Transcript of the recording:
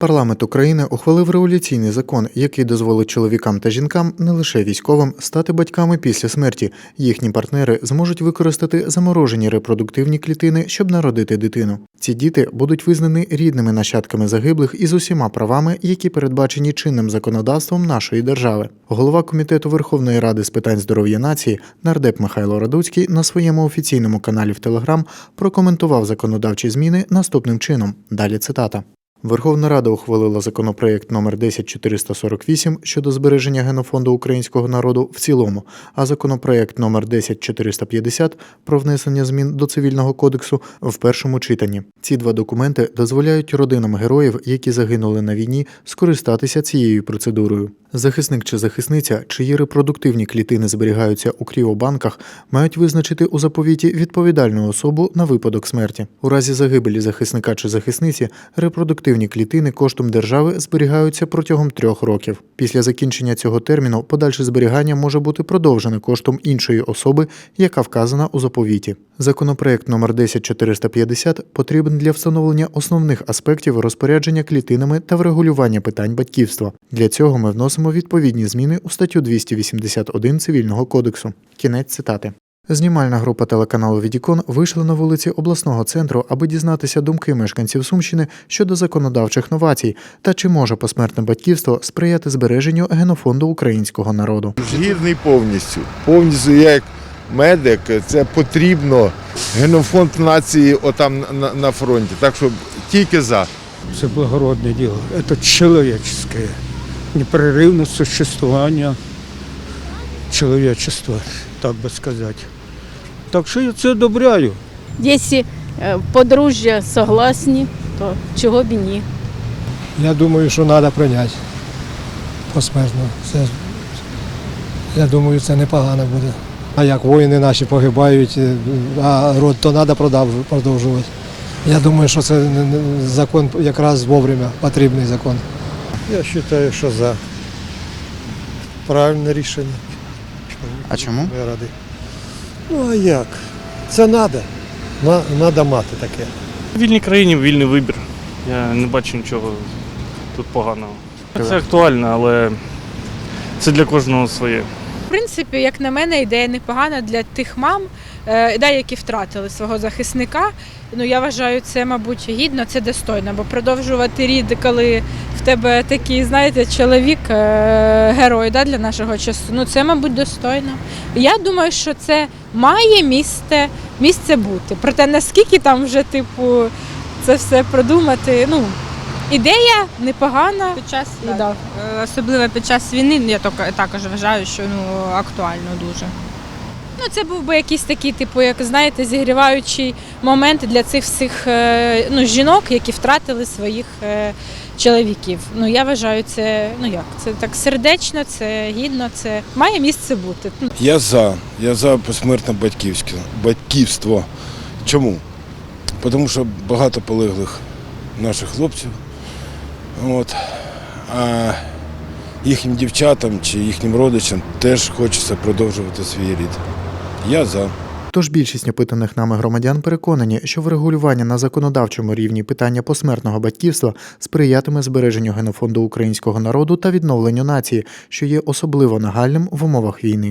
Парламент України ухвалив революційний закон, який дозволить чоловікам та жінкам, не лише військовим, стати батьками після смерті. Їхні партнери зможуть використати заморожені репродуктивні клітини, щоб народити дитину. Ці діти будуть визнані рідними нащадками загиблих із усіма правами, які передбачені чинним законодавством нашої держави. Голова комітету Верховної Ради з питань здоров'я нації нардеп Михайло Радуцький на своєму офіційному каналі в Телеграм прокоментував законодавчі зміни наступним чином. Далі цитата. Верховна Рада ухвалила законопроект номер 10448 щодо збереження генофонду українського народу в цілому, а законопроект номер 10450 про внесення змін до цивільного кодексу в першому читанні. Ці два документи дозволяють родинам героїв, які загинули на війні, скористатися цією процедурою. Захисник чи захисниця, чиї репродуктивні клітини зберігаються у кріобанках, мають визначити у заповіті відповідальну особу на випадок смерті. У разі загибелі захисника чи захисниці репродуктивні клітини коштом держави зберігаються протягом трьох років. Після закінчення цього терміну подальше зберігання може бути продовжене коштом іншої особи, яка вказана у заповіті. Законопроект номер 10450 потрібен для встановлення основних аспектів розпорядження клітинами та врегулювання питань батьківства. Для цього ми вносимо відповідні зміни у статтю 281 Цивільного кодексу. Кінець цитати. Знімальна група телеканалу Відікон вийшла на вулиці обласного центру, аби дізнатися думки мешканців Сумщини щодо законодавчих новацій та чи може посмертне батьківство сприяти збереженню генофонду українського народу. Згідний повністю. Повністю я як медик, це потрібно. Генофонд нації отам на, на фронті. Так що тільки за. Це благородне діло. Це чоловічне, непреривне существування чоловічества, так би сказати. Так що я це одобряю. Якщо е, подружжя согласні, то чого б і ні. Я думаю, що треба прийняти посмертно. Це, я думаю, це непогано буде. А як воїни наші погибають, е, а род то треба продовжувати. Я думаю, що це закон якраз вовремя, потрібний закон. Я вважаю, що за правильне рішення. А чому? Я радий. Ну а як? Це треба. Треба мати таке. В вільній країні вільний вибір. Я не бачу нічого тут поганого. Це актуально, але це для кожного своє. Принципі, як на мене, ідея непогана для тих мам, е, які втратили свого захисника. Ну я вважаю, це, мабуть, гідно, це достойно, бо продовжувати рід, коли в тебе такий, знаєте, чоловік, е, герой да, для нашого часу. Ну це, мабуть, достойно. Я думаю, що це має місце, місце бути. Проте наскільки там вже, типу, це все продумати, ну. Ідея непогана. Під час так, да. е, особливо під час війни, я також вважаю, що ну актуально дуже. Ну, це був би якийсь такий, типу, як знаєте, зігріваючий момент для цих всіх е, ну, жінок, які втратили своїх е, чоловіків. Ну, я вважаю, це ну як, це так сердечно, це гідно, це має місце бути. Ну, Я за. Я за посмертне батьківське. Батьківство. Чому? Тому що багато полеглих наших хлопців. От. А їхнім дівчатам чи їхнім родичам теж хочеться продовжувати свій рід. Я за. Тож більшість опитаних нами громадян переконані, що врегулювання на законодавчому рівні питання посмертного батьківства сприятиме збереженню генофонду українського народу та відновленню нації, що є особливо нагальним в умовах війни.